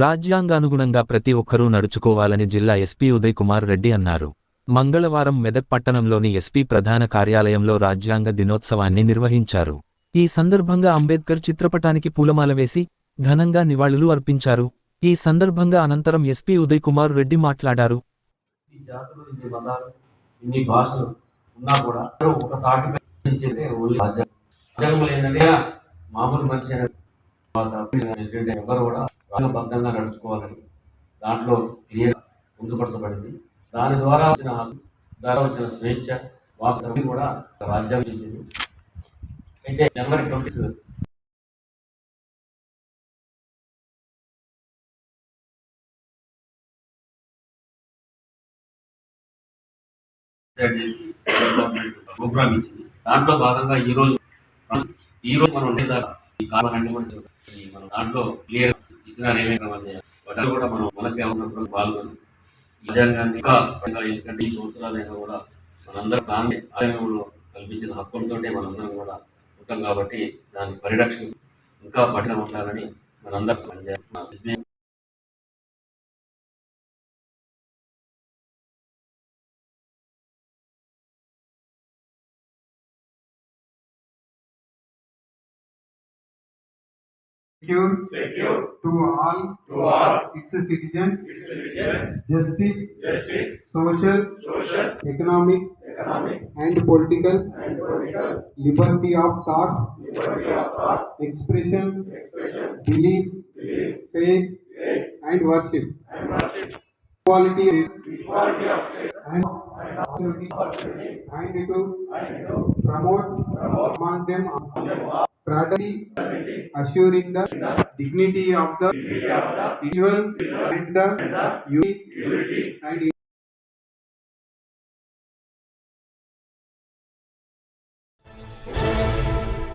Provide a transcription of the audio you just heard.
రాజ్యాంగానుగుణంగా ప్రతి ఒక్కరూ నడుచుకోవాలని జిల్లా ఎస్పీ ఉదయ్ కుమార్ రెడ్డి అన్నారు. మంగళవారం మెదక్ పట్టణంలోని ఎస్పీ ప్రధాన కార్యాలయంలో రాజ్యాంగ దినోత్సవాన్ని నిర్వహించారు. ఈ సందర్భంగా అంబేద్కర్ చిత్రపటానికి పూలమాల వేసి ఘనంగా నివాళులు అర్పించారు. ఈ సందర్భంగా అనంతరం ఎస్పీ ఉదయ్ కుమార్ రెడ్డి మాట్లాడారు. మామూలు మనిషి ప్రెసిడెంట్ ఎవరు కూడా రాజబద్ధంగా నడుచుకోవాలని దాంట్లో క్లియర్ పొందుపరచబడింది దాని ద్వారా వచ్చిన ద్వారా వచ్చిన స్వేచ్ఛ వాతావరణం కూడా రాజ్యాంగం ఇచ్చింది. అయితే జనవరి ట్వంటీ డిసైడ్ ప్రోగ్రామ్ ఇచ్చింది. దాంట్లో భాగంగా ఈ రోజు మనం ఉండేదాకా ఈ కాలం అన్ని కూడా మనం దాంట్లో క్లియర్ ఇచ్చిన ఏమేమి కూడా మనం మనకి అవసరం పాల్గొని ఈ ఇంకా ఇంకా ఎందుకంటే ఈ సంవత్సరాలైనా కూడా మనందరం దాన్ని రాజ్యాంగంలో కల్పించిన హక్కులతో మనందరం కూడా ఉంటాం కాబట్టి దాని పరిరక్షణ ఇంకా పట్టిన ఉండాలని మనందరం పనిచేయాలి secure, secure to all to all its citizens, its citizens, justice, justice, social, social, economic, economic, and political and political liberty of thought, liberty of thought, expression, expression, belief, belief, faith, faith, and worship. and worship, Equality equality of faith and opportunity, opportunity, and to and to promote promote among them Among them fraternity, assuring the dignity of the individual and the unity and